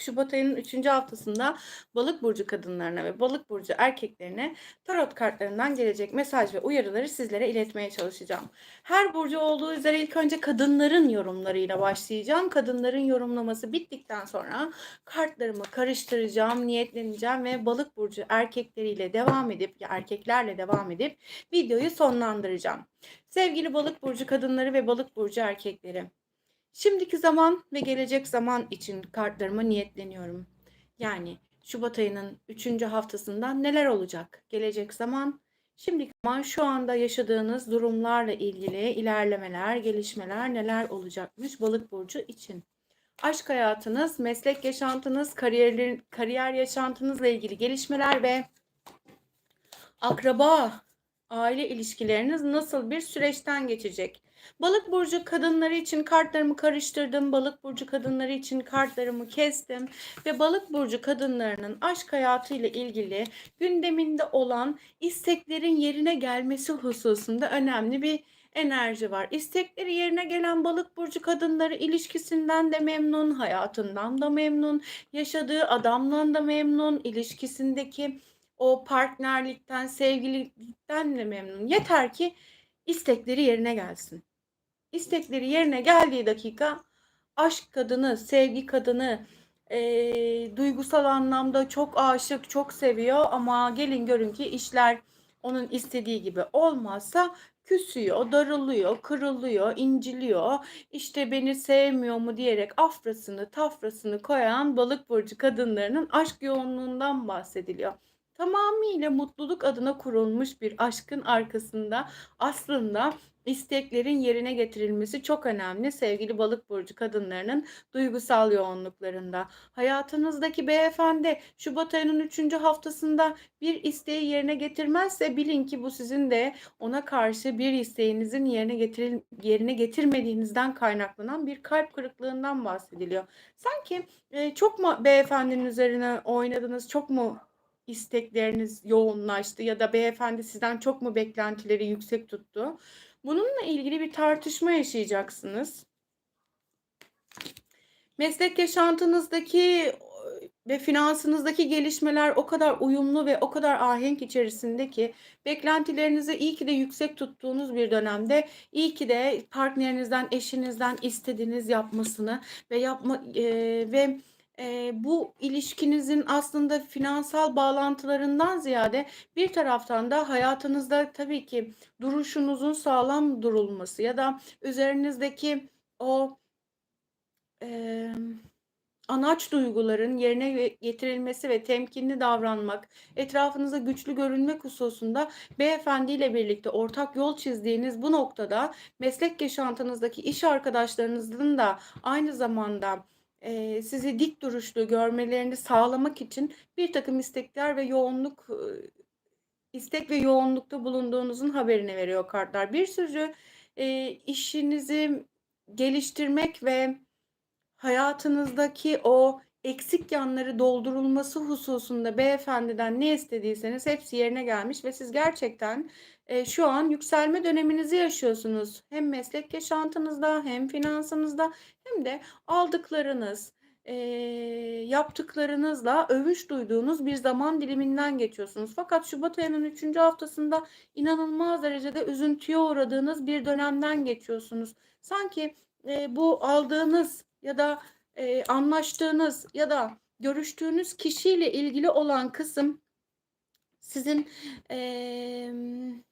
Şubat ayının 3. haftasında Balık burcu kadınlarına ve Balık burcu erkeklerine tarot kartlarından gelecek mesaj ve uyarıları sizlere iletmeye çalışacağım. Her burcu olduğu üzere ilk önce kadınların yorumlarıyla başlayacağım. Kadınların yorumlaması bittikten sonra kartlarımı karıştıracağım, niyetleneceğim ve Balık burcu erkekleriyle devam edip ya erkeklerle devam edip videoyu sonlandıracağım. Sevgili Balık burcu kadınları ve Balık burcu erkekleri Şimdiki zaman ve gelecek zaman için kartlarıma niyetleniyorum. Yani Şubat ayının 3. haftasında neler olacak? Gelecek zaman, şimdiki zaman şu anda yaşadığınız durumlarla ilgili ilerlemeler, gelişmeler neler olacakmış balık burcu için. Aşk hayatınız, meslek yaşantınız, kariyer, kariyer yaşantınızla ilgili gelişmeler ve akraba, aile ilişkileriniz nasıl bir süreçten geçecek? Balık burcu kadınları için kartlarımı karıştırdım. Balık burcu kadınları için kartlarımı kestim ve balık burcu kadınlarının aşk hayatıyla ilgili gündeminde olan isteklerin yerine gelmesi hususunda önemli bir enerji var. İstekleri yerine gelen balık burcu kadınları ilişkisinden de memnun, hayatından da memnun, yaşadığı adamdan da memnun, ilişkisindeki o partnerlikten, sevgililikten de memnun. Yeter ki istekleri yerine gelsin istekleri yerine geldiği dakika aşk kadını, sevgi kadını, e, duygusal anlamda çok aşık, çok seviyor ama gelin görün ki işler onun istediği gibi olmazsa küsüyor, darılıyor, kırılıyor, inciliyor. İşte beni sevmiyor mu diyerek afrasını, tafrasını koyan balık burcu kadınlarının aşk yoğunluğundan bahsediliyor tamamıyla mutluluk adına kurulmuş bir aşkın arkasında aslında isteklerin yerine getirilmesi çok önemli sevgili balık burcu kadınlarının duygusal yoğunluklarında. Hayatınızdaki beyefendi Şubat ayının 3. haftasında bir isteği yerine getirmezse bilin ki bu sizin de ona karşı bir isteğinizin yerine getiril yerine getirmediğinizden kaynaklanan bir kalp kırıklığından bahsediliyor. Sanki e, çok mu beyefendinin üzerine oynadınız, çok mu istekleriniz yoğunlaştı ya da beyefendi sizden çok mu beklentileri yüksek tuttu? Bununla ilgili bir tartışma yaşayacaksınız. Meslek yaşantınızdaki ve finansınızdaki gelişmeler o kadar uyumlu ve o kadar ahenk içerisinde ki beklentilerinizi iyi ki de yüksek tuttuğunuz bir dönemde iyi ki de partnerinizden, eşinizden istediğiniz yapmasını ve yapma e, ve Eee, bu ilişkinizin aslında finansal bağlantılarından ziyade bir taraftan da hayatınızda tabii ki duruşunuzun sağlam durulması ya da üzerinizdeki o, emm, anaç duyguların yerine getirilmesi ve temkinli davranmak, etrafınızda güçlü görünmek hususunda beyefendiyle birlikte ortak yol çizdiğiniz bu noktada meslek yaşantınızdaki iş arkadaşlarınızın da aynı zamanda Eee, sizi dik duruşlu görmelerini sağlamak için bir takım istekler ve yoğunluk, ııı, istek ve yoğunlukta bulunduğunuzun haberini veriyor kartlar. Bir sürü, eee, işinizi geliştirmek ve hayatınızdaki o eksik yanları doldurulması hususunda beyefendiden ne istediyseniz hepsi yerine gelmiş ve siz gerçekten, eee, şu an yükselme döneminizi yaşıyorsunuz. Hem meslek yaşantınızda hem finansınızda hem de aldıklarınız, eee, yaptıklarınızla övünç duyduğunuz bir zaman diliminden geçiyorsunuz. Fakat şubat ayının 3. haftasında inanılmaz derecede üzüntüye uğradığınız bir dönemden geçiyorsunuz. Sanki, eee, bu aldığınız ya da Eee, anlaştığınız ya da görüştüğünüz kişiyle ilgili olan kısım sizin, emm,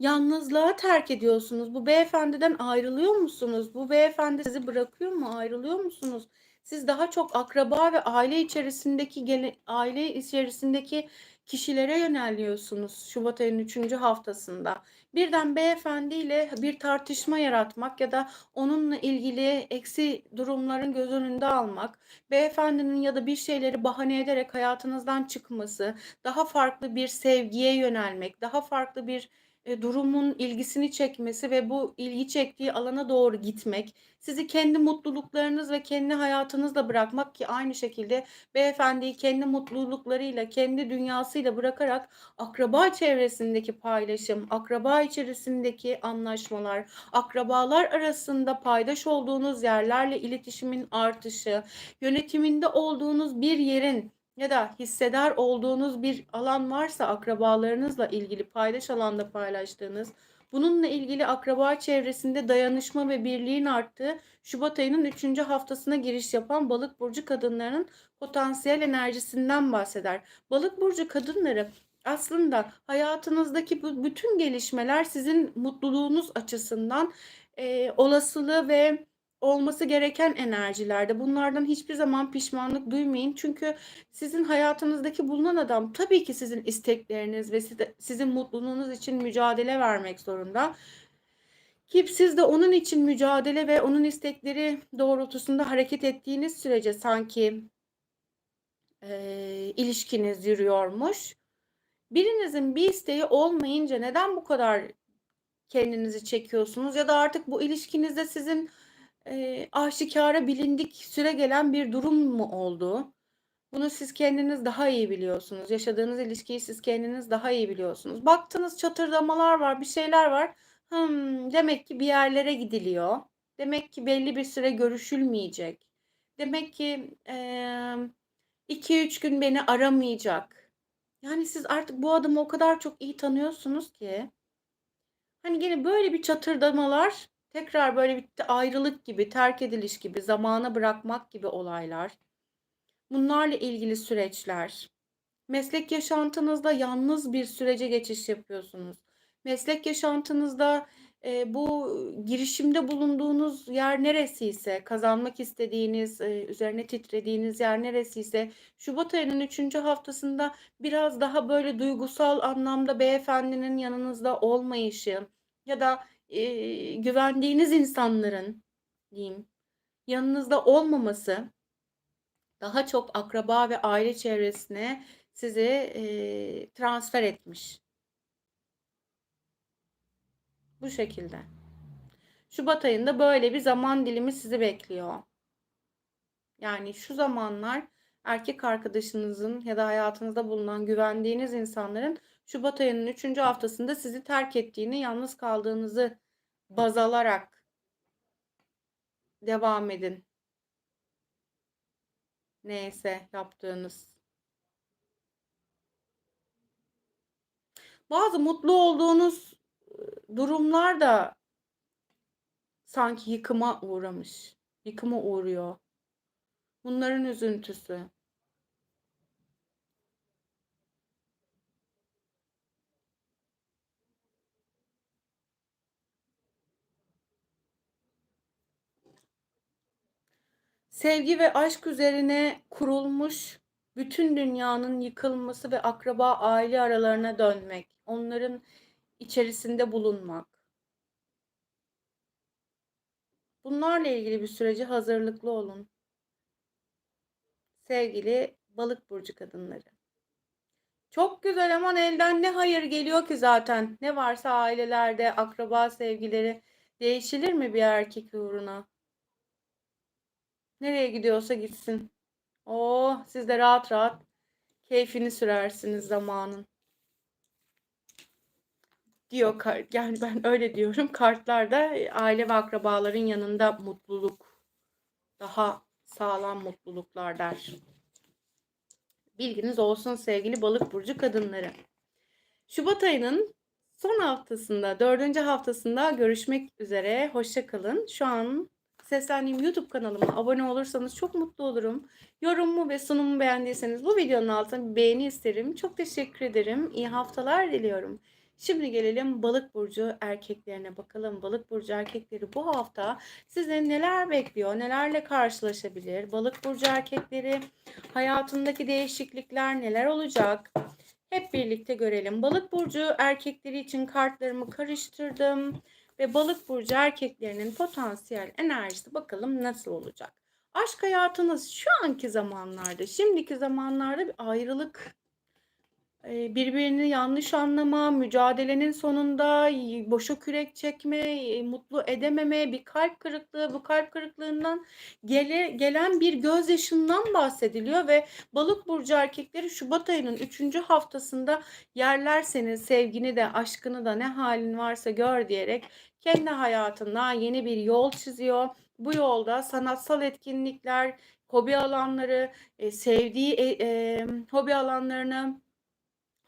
yalnızlığa terk ediyorsunuz. Bu beyefendiden ayrılıyor musunuz? Bu beyefendi sizi bırakıyor mu? Ayrılıyor musunuz? Siz daha çok akraba ve aile içerisindeki aile içerisindeki kişilere yöneliyorsunuz şubat ayının 3. haftasında. Birden beyefendiyle bir tartışma yaratmak ya da onunla ilgili eksi durumların göz önünde almak, beyefendinin ya da bir şeyleri bahane ederek hayatınızdan çıkması, daha farklı bir sevgiye yönelmek, daha farklı bir e, durumun ilgisini çekmesi ve bu ilgi çektiği alana doğru gitmek, sizi kendi mutluluklarınız ve kendi hayatınızla bırakmak ki aynı şekilde beyefendiyi kendi mutluluklarıyla, kendi dünyasıyla bırakarak akraba çevresindeki paylaşım, akraba içerisindeki anlaşmalar, akrabalar arasında paydaş olduğunuz yerlerle iletişimin artışı, yönetiminde olduğunuz bir yerin ya da hisseder olduğunuz bir alan varsa akrabalarınızla ilgili paydaş alanda paylaştığınız, bununla ilgili akraba çevresinde dayanışma ve birliğin arttığı Şubat ayının 3. haftasına giriş yapan balık burcu kadınlarının potansiyel enerjisinden bahseder. Balık burcu kadınları aslında hayatınızdaki bu bütün gelişmeler sizin mutluluğunuz açısından e, olasılığı ve olması gereken enerjilerde. Bunlardan hiçbir zaman pişmanlık duymayın. Çünkü sizin hayatınızdaki bulunan adam tabii ki sizin istekleriniz ve sizin mutluluğunuz için mücadele vermek zorunda. Ki siz de onun için mücadele ve onun istekleri doğrultusunda hareket ettiğiniz sürece sanki e, ilişkiniz yürüyormuş. Birinizin bir isteği olmayınca neden bu kadar kendinizi çekiyorsunuz ya da artık bu ilişkinizde sizin e, aşikara bilindik süre gelen bir durum mu oldu? Bunu siz kendiniz daha iyi biliyorsunuz. Yaşadığınız ilişkiyi siz kendiniz daha iyi biliyorsunuz. Baktınız çatırdamalar var, bir şeyler var. Hmm, demek ki bir yerlere gidiliyor. Demek ki belli bir süre görüşülmeyecek. Demek ki 2-3 gün beni aramayacak. Yani siz artık bu adamı o kadar çok iyi tanıyorsunuz ki. Hani gene böyle bir çatırdamalar Tekrar böyle bir ayrılık gibi, terk ediliş gibi, zamana bırakmak gibi olaylar. Bunlarla ilgili süreçler. Meslek yaşantınızda yalnız bir sürece geçiş yapıyorsunuz. Meslek yaşantınızda e, bu girişimde bulunduğunuz yer neresiyse, kazanmak istediğiniz, e, üzerine titrediğiniz yer neresiyse, Şubat ayının 3. haftasında biraz daha böyle duygusal anlamda beyefendinin yanınızda olmayışı ya da e, güvendiğiniz insanların diyeyim yanınızda olmaması daha çok akraba ve aile çevresine sizi e, transfer etmiş. Bu şekilde. Şubat ayında böyle bir zaman dilimi sizi bekliyor. Yani şu zamanlar erkek arkadaşınızın ya da hayatınızda bulunan güvendiğiniz insanların Şubat ayının 3. haftasında sizi terk ettiğini, yalnız kaldığınızı baz alarak devam edin. Neyse yaptığınız. Bazı mutlu olduğunuz durumlar da sanki yıkıma uğramış. Yıkıma uğruyor. Bunların üzüntüsü. Sevgi ve aşk üzerine kurulmuş bütün dünyanın yıkılması ve akraba aile aralarına dönmek, onların içerisinde bulunmak. Bunlarla ilgili bir sürece hazırlıklı olun. Sevgili balık burcu kadınları. Çok güzel aman elden ne hayır geliyor ki zaten. Ne varsa ailelerde, akraba sevgileri değişilir mi bir erkek uğruna? Nereye gidiyorsa gitsin. Oh siz de rahat rahat keyfini sürersiniz zamanın. Diyor yani ben öyle diyorum. Kartlarda aile ve akrabaların yanında mutluluk. Daha sağlam mutluluklar der. Bilginiz olsun sevgili balık burcu kadınları. Şubat ayının son haftasında, dördüncü haftasında görüşmek üzere. Hoşçakalın. Şu an seslendiğim YouTube kanalıma abone olursanız çok mutlu olurum. Yorumumu ve sunumu beğendiyseniz bu videonun altına bir beğeni isterim. Çok teşekkür ederim. İyi haftalar diliyorum. Şimdi gelelim balık burcu erkeklerine bakalım. Balık burcu erkekleri bu hafta size neler bekliyor, nelerle karşılaşabilir? Balık burcu erkekleri hayatındaki değişiklikler neler olacak? Hep birlikte görelim. Balık burcu erkekleri için kartlarımı karıştırdım ve balık burcu erkeklerinin potansiyel enerjisi bakalım nasıl olacak. Aşk hayatınız şu anki zamanlarda, şimdiki zamanlarda bir ayrılık birbirini yanlış anlama, mücadelenin sonunda boşa kürek çekme, eee, mutlu edememe, bir kalp kırıklığı, bu kalp kırıklığından gele gelen bir gözyaşından bahsediliyor ve Balık burcu erkekleri şubat ayının 3. haftasında yerler senin sevgini de aşkını da ne halin varsa gör diyerek kendi hayatına yeni bir yol çiziyor. Bu yolda sanatsal etkinlikler, hobi alanları, eee, sevdiği, eee, emm, hobi alanlarını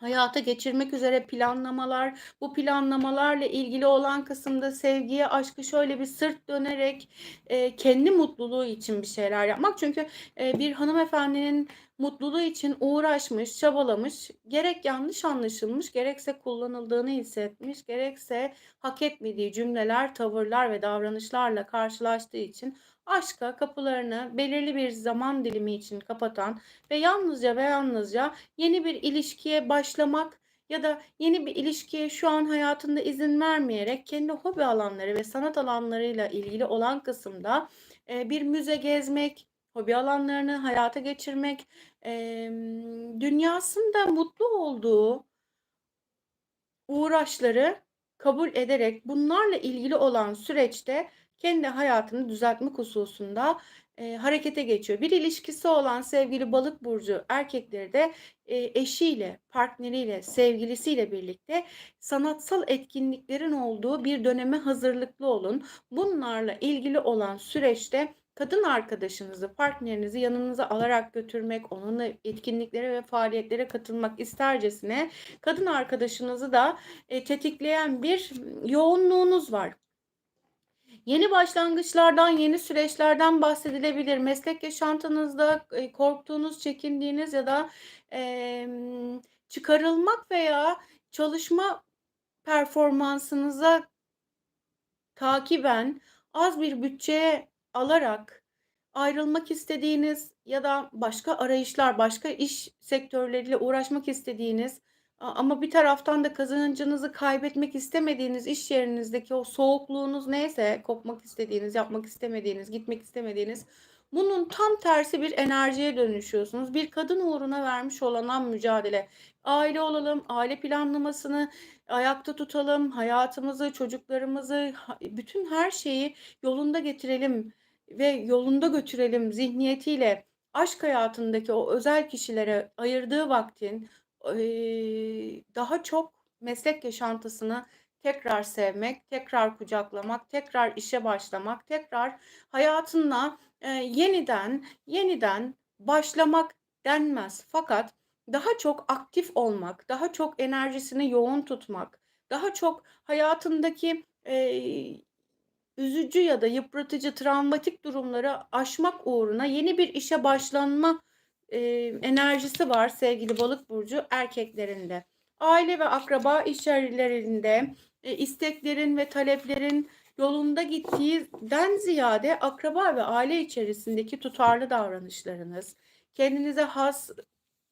hayata geçirmek üzere planlamalar, bu planlamalarla ilgili olan kısımda sevgiye, aşkı şöyle bir sırt dönerek eee, kendi mutluluğu için bir şeyler yapmak. Çünkü eee, bir hanımefendinin mutluluğu için uğraşmış, çabalamış, gerek yanlış anlaşılmış, gerekse kullanıldığını hissetmiş, gerekse hak etmediği cümleler, tavırlar ve davranışlarla karşılaştığı için aşka kapılarını belirli bir zaman dilimi için kapatan ve yalnızca ve yalnızca yeni bir ilişkiye başlamak ya da yeni bir ilişkiye şu an hayatında izin vermeyerek kendi hobi alanları ve sanat alanlarıyla ilgili olan kısımda bir müze gezmek, hobi alanlarını hayata geçirmek, dünyasında mutlu olduğu uğraşları kabul ederek bunlarla ilgili olan süreçte kendi hayatını düzeltmek hususunda eee, harekete geçiyor. Bir ilişkisi olan sevgili balık burcu erkekleri de eee, eşiyle, partneriyle, sevgilisiyle birlikte sanatsal etkinliklerin olduğu bir döneme hazırlıklı olun. Bunlarla ilgili olan süreçte kadın arkadaşınızı, partnerinizi yanınıza alarak götürmek, onunla etkinliklere ve faaliyetlere katılmak istercesine kadın arkadaşınızı da e, tetikleyen bir yoğunluğunuz var. Yeni başlangıçlardan, yeni süreçlerden bahsedilebilir. Meslek yaşantınızda e, korktuğunuz, çekindiğiniz ya da em, çıkarılmak veya çalışma performansınıza takiben az bir bütçe alarak ayrılmak istediğiniz ya da başka arayışlar, başka iş sektörleriyle uğraşmak istediğiniz ama bir taraftan da kazancınızı kaybetmek istemediğiniz iş yerinizdeki o soğukluğunuz neyse, kopmak istediğiniz, yapmak istemediğiniz, gitmek istemediğiniz bunun tam tersi bir enerjiye dönüşüyorsunuz. Bir kadın uğruna vermiş olan mücadele. Aile olalım, aile planlamasını ayakta tutalım, hayatımızı, çocuklarımızı, bütün her şeyi yolunda getirelim ve yolunda götürelim zihniyetiyle aşk hayatındaki o özel kişilere ayırdığı vaktin daha çok meslek yaşantısını tekrar sevmek, tekrar kucaklamak, tekrar işe başlamak, tekrar hayatına yeniden yeniden başlamak denmez. Fakat daha çok aktif olmak, daha çok enerjisini yoğun tutmak, daha çok hayatındaki eee, üzücü ya da yıpratıcı, travmatik durumları aşmak uğruna yeni bir işe başlanma eee, enerjisi var sevgili balık burcu erkeklerinde. Aile ve akraba işyerlerinde e, isteklerin ve taleplerin yolunda gittiğinden ziyade akraba ve aile içerisindeki tutarlı davranışlarınız, kendinize has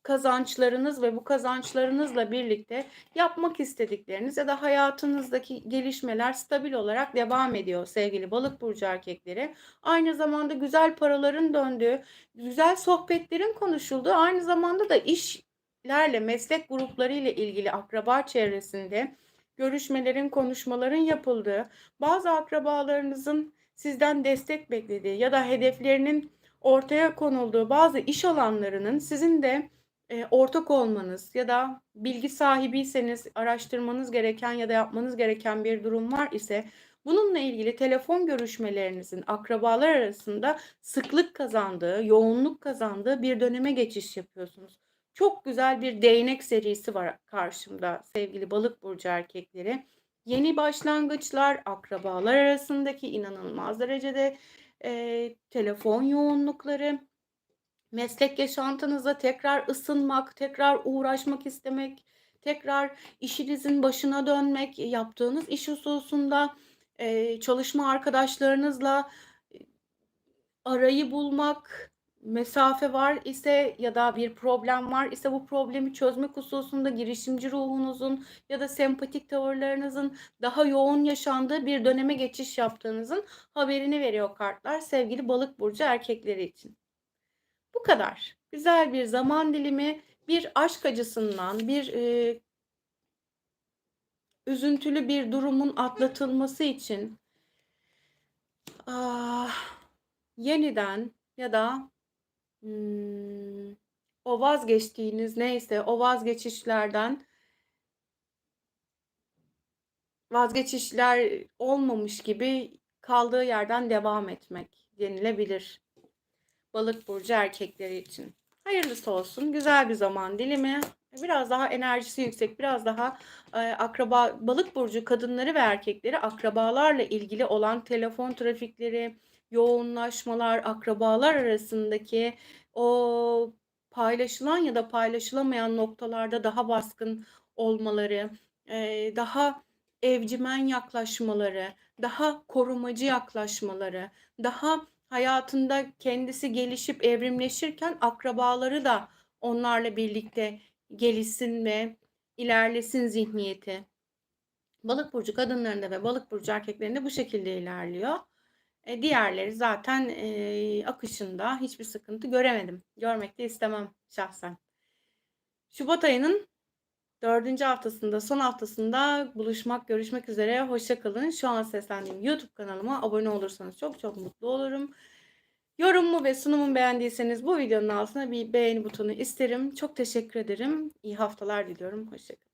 kazançlarınız ve bu kazançlarınızla birlikte yapmak istedikleriniz ya da hayatınızdaki gelişmeler stabil olarak devam ediyor sevgili balık burcu erkekleri. Aynı zamanda güzel paraların döndüğü, güzel sohbetlerin konuşulduğu, aynı zamanda da işlerle, meslek grupları ile ilgili akraba çevresinde görüşmelerin, konuşmaların yapıldığı, bazı akrabalarınızın sizden destek beklediği ya da hedeflerinin ortaya konulduğu bazı iş alanlarının sizin de Eee, ortak olmanız ya da bilgi sahibiyseniz araştırmanız gereken ya da yapmanız gereken bir durum var ise bununla ilgili telefon görüşmelerinizin akrabalar arasında sıklık kazandığı, yoğunluk kazandığı bir döneme geçiş yapıyorsunuz. Çok güzel bir değnek serisi var karşımda sevgili balık burcu erkekleri. Yeni başlangıçlar, akrabalar arasındaki inanılmaz derecede eee, telefon yoğunlukları, Meslek yaşantınıza tekrar ısınmak, tekrar uğraşmak istemek, tekrar işinizin başına dönmek, yaptığınız iş hususunda eee, çalışma arkadaşlarınızla arayı bulmak, mesafe var ise ya da bir problem var ise bu problemi çözmek hususunda girişimci ruhunuzun ya da sempatik tavırlarınızın daha yoğun yaşandığı bir döneme geçiş yaptığınızın haberini veriyor kartlar sevgili balık burcu erkekleri için. Bu kadar. Güzel bir zaman dilimi, bir aşk acısından, bir e, üzüntülü bir durumun atlatılması için ah, yeniden ya da hmm, o vazgeçtiğiniz neyse o vazgeçişlerden vazgeçişler olmamış gibi kaldığı yerden devam etmek denilebilir. Balık burcu erkekleri için. Hayırlısı olsun. Güzel bir zaman dilimi. Biraz daha enerjisi yüksek, biraz daha e, akraba balık burcu kadınları ve erkekleri akrabalarla ilgili olan telefon trafikleri, yoğunlaşmalar, akrabalar arasındaki o paylaşılan ya da paylaşılamayan noktalarda daha baskın olmaları, e, daha evcimen yaklaşmaları, daha korumacı yaklaşmaları, daha hayatında kendisi gelişip evrimleşirken akrabaları da onlarla birlikte gelişsin ve ilerlesin zihniyeti. Balık burcu kadınlarında ve balık burcu erkeklerinde bu şekilde ilerliyor. E, diğerleri zaten e, akışında hiçbir sıkıntı göremedim. Görmek de istemem şahsen. Şubat ayının dördüncü haftasında, son haftasında buluşmak, görüşmek üzere. Hoşça kalın. Şu an seslendiğim YouTube kanalıma abone olursanız çok çok mutlu olurum. Yorumumu ve sunumumu beğendiyseniz bu videonun altına bir beğeni butonu isterim. Çok teşekkür ederim. İyi haftalar diliyorum. Hoşçakalın.